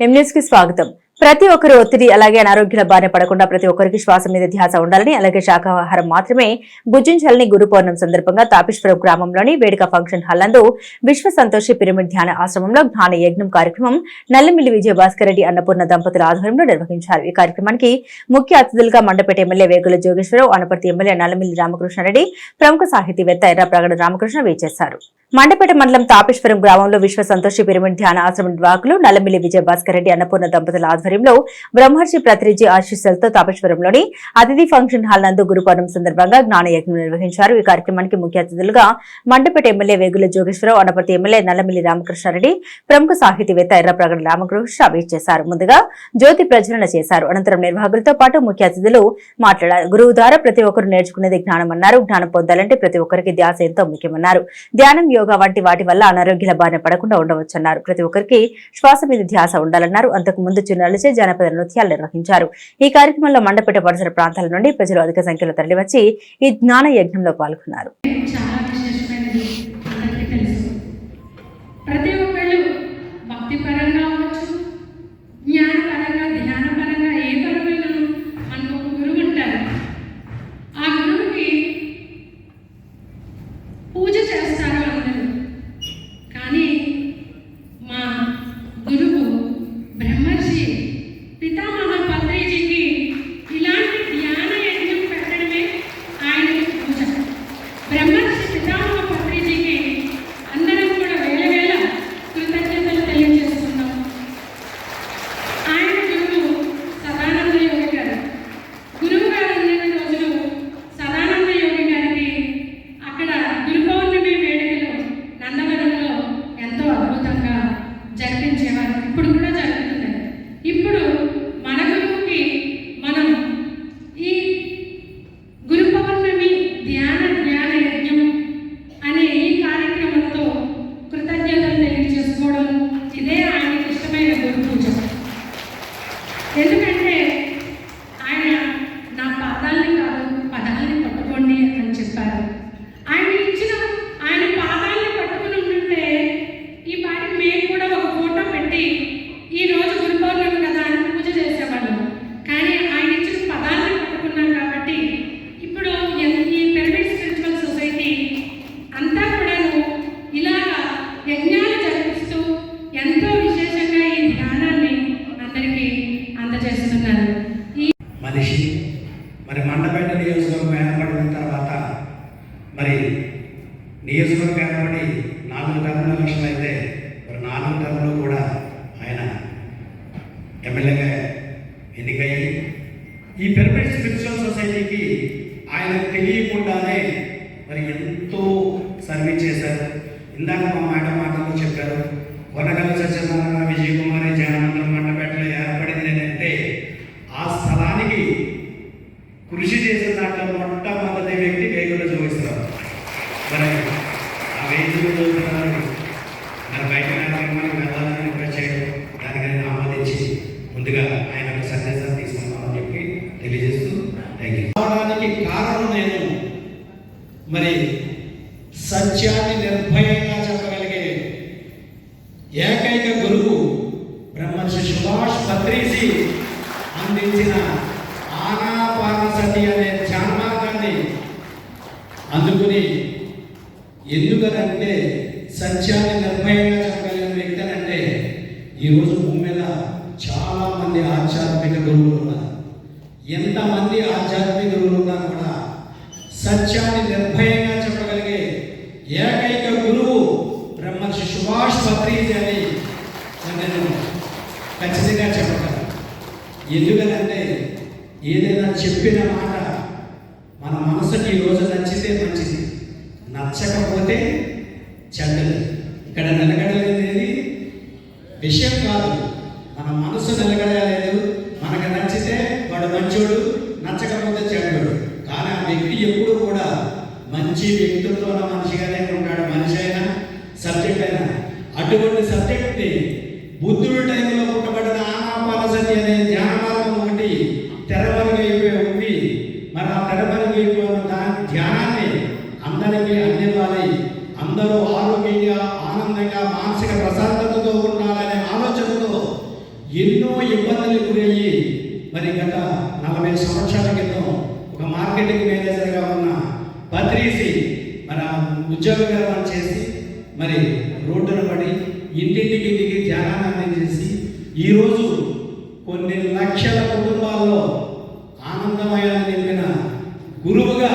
కి స్వాగతం. ప్రతి ఒక్కరు ఒత్తిడి అలాగే అనారోగ్యాల బారిన పడకుండా ప్రతి ఒక్కరికి శ్వాస మీద ధ్యాస ఉండాలని అలాగే శాఖాహారం మాత్రమే భుజించాలని గురు పౌర్ణం సందర్భంగా తాపేశ్వరం గ్రామంలోని వేడుక ఫంక్షన్ హాల్ నందు విశ్వ సంతోషి పిరమిడ్ ధ్యాన ఆశ్రమంలో జ్ఞాన యజ్ఞం కార్యక్రమం నల్లమిల్లి విజయ భాస్కర్ రెడ్డి అన్నపూర్ణ దంపతుల ఆధ్వర్యంలో నిర్వహించారు. ఈ కార్యక్రమానికి ముఖ్య అతిథులుగా మండపేట ఎమ్మెల్యే వేగుల జోగేశ్వరరావు అనపర్తి ఎమ్మెల్యే నల్లమిల్లి రామకృష్ణారెడ్డి ప్రముఖ సాహితీవేత్త ఎర్రప్రగడ రామకృష్ణ వేచేశారు. మండపేట మండలం తాపేశ్వరం గ్రామంలో విశ్వ సంతోషి పిరమిడ్ ధ్యాన ఆశ్రమం నిర్వాహకులు నల్లమిల్లి విజయభాస్కర్ రెడ్డి అన్నపూర్ణ దంపతుల ఆధ్వర్యంలో బ్రహ్మర్షి ప్రతినిధి ఆశీస్సులతో తాపేశ్వరంలోని అతిథి ఫంక్షన్ హాల్ నందు గురుపౌర్ణం సందర్భంగా జ్ఞానయజ్ఞం నిర్వహించారు. ఈ కార్యక్రమానికి ముఖ్య అతిథులుగా మండపేట ఎమ్మెల్యే వేగుల జోగేశ్వరరావు అనపర్తి ఎమ్మెల్యే నల్లమిల్లి రామకృష్ణారెడ్డి ప్రముఖ సాహితీవేత్త ఎర్రప్రగడ రామకృష్ణ చేశారు. ముందుగా జ్యోతి ప్రజ్వలన చేశారు. అనంతరం నిర్వాహకులతో పాటు ముఖ్య అతిథులు మాట్లాడారు. గురువు ద్వారా ప్రతి ఒక్కరు నేర్చుకునేది జ్ఞానం అన్నారు జ్ఞానం పొందాలంటే ప్రతి ఒక్కరికి ధ్యాస ఎంతో ముఖ్యమన్నారు. ధ్యానం యోగా వంటి వాటి వల్ల అనారోగ్యాల బారిన పడకుండా ఉండవచ్చన్నారు. ప్రతి ఒక్కరికి శ్వాస మీద ధ్యాస ఉండాలన్నారు. అంతకు ముందు చిన్నారులచే జానపద నృత్యాలు నిర్వహించారు. ఈ కార్యక్రమంలో మండపేట పరిసర ప్రాంతాల నుండి ప్రజలు అధిక సంఖ్యలో తరలివచ్చి ఈ జ్ఞాన యజ్ఞంలో పాల్గొన్నారు చాలా విశేషమైనది అందరికీ తెలుసు ప్రతి ఒక్కళ్ళు భక్తి పరంగా అవ్వచ్చు జ్ఞానపరంగా ధ్యానపరంగా ఏ పరమైన మనకు ఒక గురువు ఉంటారు ఆ గురువుకి పూజ చేస్తారు అందరూ కానీ మా గురువు బ్రహ్మర్షి పితామహ పత్రిజీకి ఇలాంటి ధ్యాన యజ్ఞం పెట్టడమే ఆయనకి పూజ బ్రహ్మర్షి పితామహ పత్రిజీకి అందరం కూడా వేల వేల కృతజ్ఞతలు తెలియజేస్తున్నాం ఆయన గురువు సదానంద యోగి గారు గురువు గారు ఉన్న రోజులు సదానంద యోగి గారికి అక్కడ గురు పౌర్ణమి వేడుకలు నందవరంలో ఎంతో అద్భుతంగా జరిపించేవారు. ఇప్పుడు కూడా జరుగుతున్నాయి ఇప్పుడు మన గురువుకి మనం ఈ గురు పౌర్ణమి ధ్యాన జ్ఞాన యజ్ఞం అనే ఈ కార్యక్రమంతో కృతజ్ఞతలు తెలియజేసుకోవడం ఇదే ఆయనకి ఇష్టమైన గురు పూజ ఎందుకంటే ఆయన నా పాదాలని కాదు పదాలని పట్టుకోండి అని చెప్పారు ఆయన ఇచ్చిన ఆయన పాదాలని పట్టుకుని ఉంటుంటే ఈ పాటికి మేము కూడా ఒక ఫోటో పెట్టి ఈ రోజు గురు పౌర్ణమి కదా అని పూజ చేసేవాళ్ళం కానీ ఆయన ఇచ్చిన పదాలని పట్టుకున్నాం కాబట్టి ఇప్పుడు ఎన్- ఈ పిరమిడ్ స్పిరిచువల్ సొసైటీ అంతా కూడాను ఇలాగా యజ్ఞాలు జరిపిస్తూ ఎంతో విశేషంగా ఈ ధ్యానాన్ని అందరికీ అందజేస్తున్నారు ఈ మనిషి మరి నియోజకవర్గం ఏర్పడిన తర్వాత మరి నియోజకవర్గం ఏర్పడి నాలుగు టర్ముల విషయమైతే అయితే మరి నాలుగు టర్ములు కూడా ఆయన ఎమ్మెల్యేగా ఎన్నికయ్యి ఈ పిరమిడ్ స్పిరిచువల్ సొసైటీకి ఆయన తెలియకుండానే మరి ఎంతో సర్వీస్ చేశారు. ఇందాక మా మాట మాటలు చెప్పారు. కొనగల సత్యనారాయణ విజయ కుమారి జయమంత్రం మండపేటలో ఏర్పడింది అని అంటే ఆ స్థలానికి కృషి చేసిన దాంట్లో మొట్టమొదటి వ్యక్తి వేగుల చూపిస్తారు మరి ఆ వేగులు చూస్తున్నారు మరి బయట కార్యక్రమానికి వెళ్ళాలని రిక్వెస్ట్ చేయడం దానికి నేను ఆమోదించి ముందుగా ఆయన యొక్క సందేశాన్ని తీసుకున్నామని చెప్పి తెలియజేస్తూ థ్యాంక్ యూ రావడానికి కారణం నేను మరి సత్యాన్ని నిర్భయంగా చెప్పగలిగే ఏకైక గురువు బ్రహ్మర్షి సుభాష్ పత్రిజీ అందించిన ఆనాపానసతి అనే ధ్యాన మార్గాన్ని అందుకుని ఎందుకనంటే సత్యాన్ని నిర్భయంగా చెప్పగలిగిన వ్యక్తి అంటే ఈరోజు భూమి మీద చాలామంది ఆధ్యాత్మిక గురువులు ఉన్నారు. ఎంతమంది ఆధ్యాత్మిక గురువులు ఉన్నా కూడా సత్యాన్ని నిర్భయంగా చెప్పగలిగే ఏకైక గురువు బ్రహ్మర్షి సుభాష్ పత్రిజీ అని నేను ఖచ్చితంగా చెప్పగలను. ఎందుకనంటే ఏదైనా చెప్పిన మాట మన మనసుకి ఈ రోజు నచ్చితే మంచిది. నచ్చకపోతే చెడ్డది. ఇక్కడ నిలకడలేదేది విషయం కాదు. మన మనసు నిలకడలేదు మనకు నచ్చితే వాడు మంచోడు నచ్చకపోతే చెడ్డోడు. కానీ ఆ వ్యక్తి ఎప్పుడు కూడా మంచి వ్యక్తులతో ఉన్న మనిషిగానే ఉంటాడు. మనిషి అయినా సబ్జెక్ట్ అయినా. అటువంటి సబ్జెక్ట్ని బుద్ధుడి టైంలో పుట్టబడిన ఆనాపాలసతి అనే ధ్యాన మార్గం ఒకటి తెరమరుగైపోయి ఉంది మరి ఆ తెరమరుగైపోయిన దాని ధ్యానాన్ని అందరికీ అందివ్వాలి. అందరూ ఆరోగ్యంగా ఆనందంగా మానసిక ప్రశాంతతతో ఉండాలనే ఆలోచనతో ఎన్నో ఇబ్బందులు గురయ్యి మరి గత నలభై సంవత్సరాల క్రితం ఒక మార్కెటింగ్ మేనేజర్గా ఉన్న పత్రిసి మన ఉద్యోగ విరమణ చేసి మరి రోడ్డున పడి ఇంటింటికి దిగి ధ్యానాన్ని అందించేసి ఈరోజు కొన్ని లక్షల కుటుంబాల్లో ఆనందమయాన్ని నింపిన గురువుగా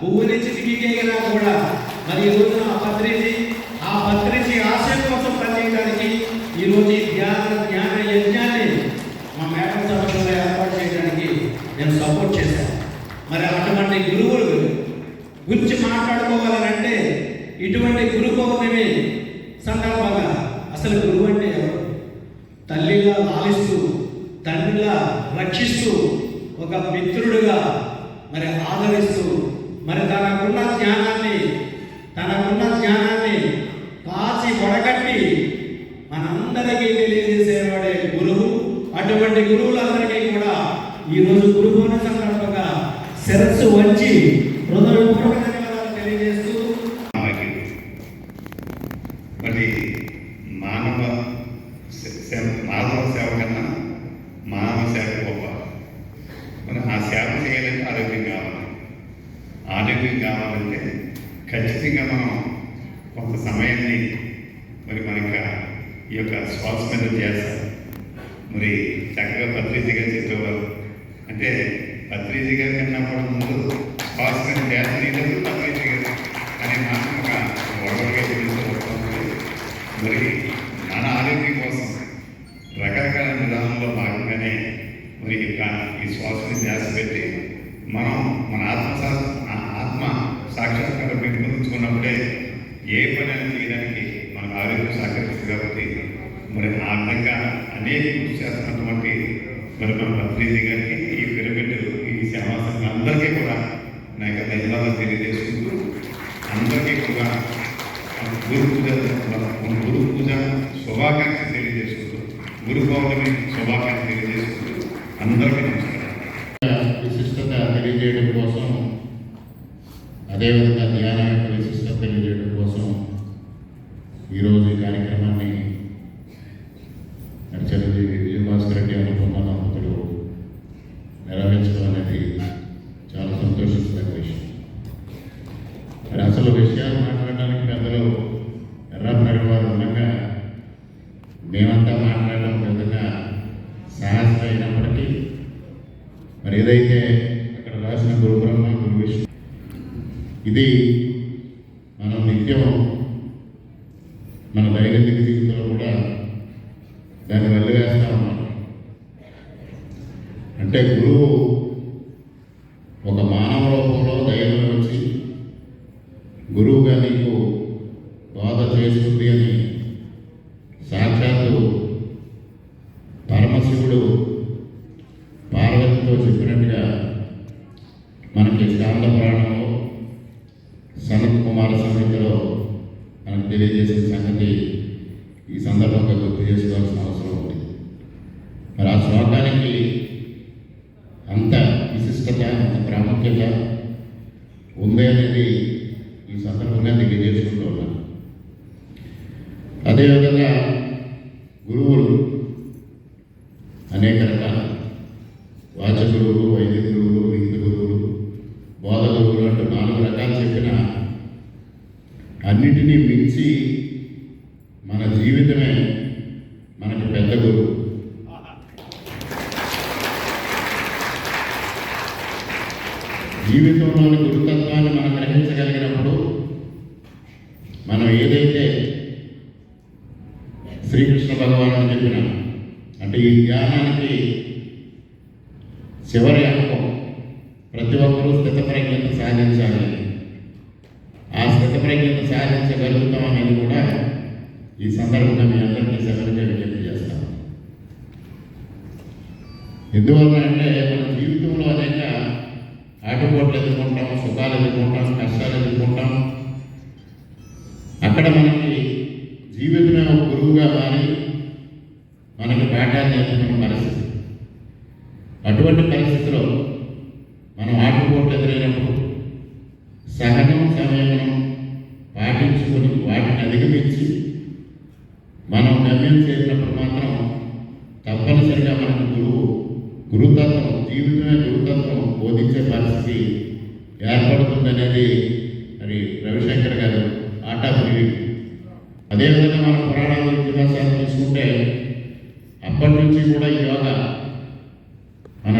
పువ్వు నుంచి దిగినా కూడా మరి ఈ రోజున ఆ పత్రిసి ఆ పత్రిసి ఆశయం కోసం పనిచేయడానికి ఈ రోజు ఈ ధ్యాన జ్ఞాన యజ్ఞాన్ని మా మేడం సమక్షంలో ఏర్పాటు చేయడానికి నేను సపోర్ట్ చేశాను మరి అటువంటి గురువులు గురించి మాట్లాడుకోవాలనంటే ఇటువంటి గురు పౌర్ణమి సందర్భంగా అసలు గురువు అంటే ఎవరు? తల్లిగా లాలిస్తూ తండ్రిలా రక్షిస్తూ ఒక మిత్రుడుగా మరి ఆదరిస్తూ మరి తనకున్న జ్ఞానాన్ని తనకున్న జ్ఞానాన్ని కాచి పొడగట్టి మనందరికీ తెలియజేసేవాడే గురువు. అటువంటి గురువులందరికీ కూడా ఈరోజు గురువు పౌర్ణమి శిరస్సు వంచి హృదయపూర్వక ధన్యవాదాలు తెలియజేస్తూ మరి మానవ సే- మానవ సేవ కన్నా మానవ సేవ గొప్ప. మరి ఆ సేవ చేయాలంటే ఆరోగ్యం కావాలి. ఆరోగ్యం కావాలంటే ఖచ్చితంగా మనం కొంత సమయాన్ని మరి మనకు ఈ యొక్క శ్వాస మీద చేస్తాం. మరి చక్కగా పత్రిజీ గారు చెప్పేవారు. అంటే పత్రిజీ ముందు శ్వాస మీద చేస్తలేదు పత్రిజీ గారు అనే మాట ఒక గొడవగా వస్తుంది మరి మన ఆరోగ్యం కోసం రకరకాల విధానంలో భాగంగానే మరి ఈ శ్వాసని ధ్యాస పెట్టి మనం మన ఆత్మ ఆ- ఆత్మ సాక్షాత్కారం పెంపొందించుకున్నప్పుడే ఏ పని అయినా చేయడానికి మన ఆరోగ్యం సహకరిస్తుంది కాబట్టి మరి ఆ విధంగా అనేక కృషి చేస్తున్నటువంటి మరి మన పత్రిజీ గారికి ఈ పిరమిడ్ ఈ సేవా సంఘం అందరికీ కూడా నా యొక్క ధన్యవాదాలు తెలియజేసుకుంటూ అందరికీ కూడా గురు పూజ గురు పూజ శుభాకాంక్షలు తెలియజేసుకుంటూ గురు పౌర్ణమి శుభాకాంక్షలు తెలియజేసుకుంటూ అందరికీ నమస్కారం విశిష్టత తెలియజేయడం కోసం అదేవిధంగా ధ్యానం యొక్క విశిష్టత తెలియజేయడం కోసం ఈరోజు ఈ కార్యక్రమాన్ని చిరంజీవి విజయభాస్కర్ రెడ్డి అనుకున్న దంపతులు నెరవేర్చడం అనేది చాలా సంతోషిస్తున్న విషయం. మరి అసలు విషయాలు మాట్లాడడానికి పెద్దలు ఎర్రాపనగర్ వారు ఉండగా మేమంతా మాట్లాడడం ఒక విధంగా సాహసం అయినప్పటికీ మరి ఏదైతే అక్కడ రాసిన గురు బ్రహ్మ గురు విష్ణు ఇది మనం నిత్యం మన దైనందిక జీవితంలో కూడా దాన్ని వెళ్ళవేస్తా ఉన్నాం అంటే గురువు ఒక మానవ రూపంలో దైవం వచ్చి గురువుగా నీకు బోధ చేస్తుంది అని సాక్షాత్తు పరమశివుడు పార్వతితో చెప్పినట్టుగా మనకి స్కాంద పురాణంలో సనత్ కుమార సంహితలో మనకు తెలియజేసిన సంగతి ఈ సందర్భంగా గుర్తు చేసుకోవాల్సిన అవసరం ఉంది మరి ఆ శ్లోకానికి అంత విశిష్టత అంత ప్రాముఖ్యత ఉంది అనేది ఈ సందర్భంగా తెలియజేసుకుంటూ ఉన్నాను. అదేవిధంగా గురువులు అనేక రకాల వాచ గురువులు వైద్య గురువులు విహిత గురువులు బోధ గురువులు అంటూ నాలుగు రకాలు చెప్పిన అన్నిటినీ మించి మన జీవితమే మనకి పెద్ద గురువు జీవితంలోని గురుతత్వాన్ని మనం గ్రహించగలిగినప్పుడు మనం ఏదైతే శ్రీకృష్ణ భగవాను చెప్పిన అంటే ఈ ధ్యానానికి చివరి అంకం ప్రతి ఒక్కరూ స్థితప్రజ్ఞత సాధించాలి. ఆ స్థితప్రజ్ఞత సాధించగలుగుతాం అనేది కూడా ఈ సందర్భంగా మీ అందరికీ సెలవుగా విజ్ఞప్తి చేస్తాను ఎందువల్ల అంటే మన జీవితంలో అనేక ఆటుపోట్లు ఎదుర్కొంటాం సుఖాలు ఎదుర్కొంటాం కష్టాలు ఎదుర్కొంటాం. అక్కడ మనకి జీవితమే ఒక గురువుగా మారి మనకి పాఠాలు నేర్చుకున్న పరిస్థితి. అటువంటి పరిస్థితిలో మనం ఆటుపోట్లు ఎదురైనప్పుడు సహనం సమయం పాటించుకొని వాటిని అధిగమించి మనం గమ్యం చేసినప్పుడు మాత్రం తప్పనిసరిగా మనకు గురువు గురుతత్వం జీవితమే గురుతత్వం బోధించే పరిస్థితి ఏర్పడుతుందనేది మరి రవిశంకర్ గారు ఆటా అదే అదేవిధంగా మనం పురాణాలు ఇతిహాసాలు తీసుకుంటే అప్పటి నుంచి కూడా ఈ యోగా మన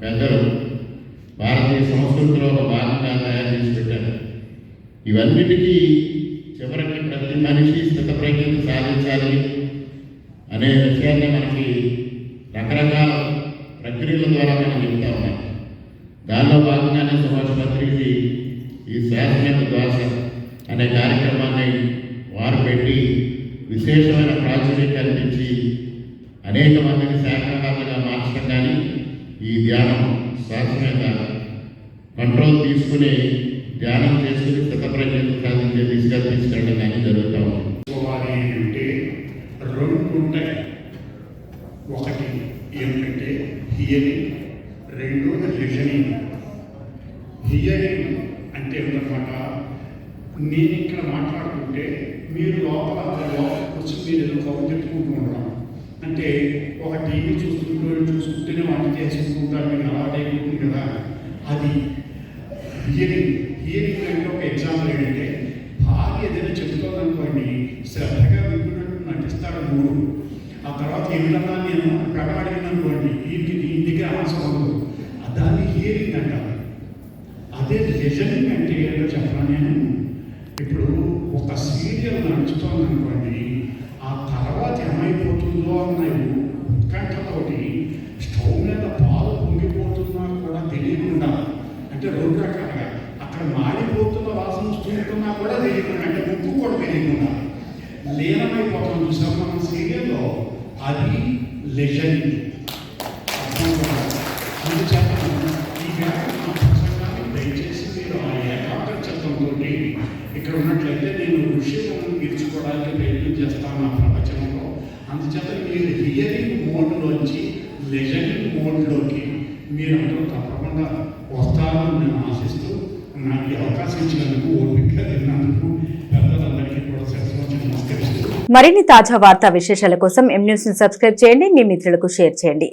పెద్దలు భారతీయ సంస్కృతిలో ఒక భాగంగా తయారు చేసి పెట్టారు. ఇవన్నిటికీ చివరికి ప్రతి మనిషి స్థితప్రజ్ఞత సాధించాలి అనే విషయాన్ని మనకి ప్రక్రియల ద్వారా మనం ఉన్నాం దానిలో భాగంగానే సుభాష్ పత్రిజీ ఈ శాశ్వత ద్వాస అనే కార్యక్రమాన్ని వారు పెట్టి విశేషమైన ప్రాచుర్యం కల్పించి అనేక మందిని శాఖాహారులుగా మార్చడం కానీ ఈ ధ్యానం శాశ్వత కంట్రోల్ తీసుకుని ధ్యానం చేసుకుని స్థితప్రజ్ఞత సాధించే దిశగా తీసుకెళ్ళడం కానీ జరుగుతూ ఉంది. అంటే రెండు ఉంటాయి. ఒకటి ఏమిటంటే హియరింగ్ రెండోది లిజనింగ్ హియరింగ్ అంటే ఏంటన్నమాట నేను ఇక్కడ మాట్లాడుతుంటే మీరు లోపల లోపల కూర్చొని మీరు ఏదో కబుర్ చెప్పుకుంటూ ఉంటాం అంటే ఒక టీవీ చూస్తుంటూ చూసుకుంటూనే వంట చేసుకుంటూ ఉంటారు మీకు అలవాటు కదా. అది హియరింగ్ హియరింగ్ అంటే ఒక ఎగ్జాంపుల్ ఏంటంటే భార్య ఏదైనా చెబుతోందనుకోండి శ్రద్ధగా వింటున్నట్టు నటిస్తాడు మూడు. ఆ తర్వాత ఏమిటన్నా నేను ప్రకటన అనుకోండి వీరికి దీని దగ్గర ఆన్సర్ దాన్ని హియరింగ్ అంటారు. అదే లిజనింగ్ అంటే ఏంటో చెప్పరా నేను? ఇప్పుడు ఒక సీరియల్ నడుస్తోంది అనుకోండి ఏమైపోతుందో అన్న ఉత్కంఠతోటి స్టవ్ మీద పాలు పొంగిపోతున్నా కూడా తెలియకుండా అంటే రెండు రకాలుగా అక్కడ మాడిపోతున్న వాసన వస్తున్నా కూడా తెలియకుండా అంటే ముక్కు కూడా తెలియకుండా లీనమైపోతాం చూసాం మన శరీరంలో అది లెజెండ్. అందుచేత ఈ వ్యాపారం దయచేసి మీరు ఆ ఏకాగ్ర చిత్తంతో ఇక్కడ ఉన్నట్లయితే నేను విషయం తీర్చుకోవడానికి ప్రయత్నం చేస్తాను. నా అందుచేత మీరు హియరింగ్ మోడ్లోంచి లెజనింగ్ మోడ్లోకి మీరు అందరూ తప్పకుండా వస్తారని నేను ఆశిస్తూ నాకు ఈ అవకాశం ఇచ్చినందుకు ఓపికగా తిన్నందుకు పెద్దలందరికీ కూడా శిరస్సు నమస్కరిస్తూ మరిన్ని తాజా వార్తా విశేషాల కోసం ఎం న్యూస్ని సబ్స్క్రైబ్ చేయండి మీ మిత్రులకు షేర్ చేయండి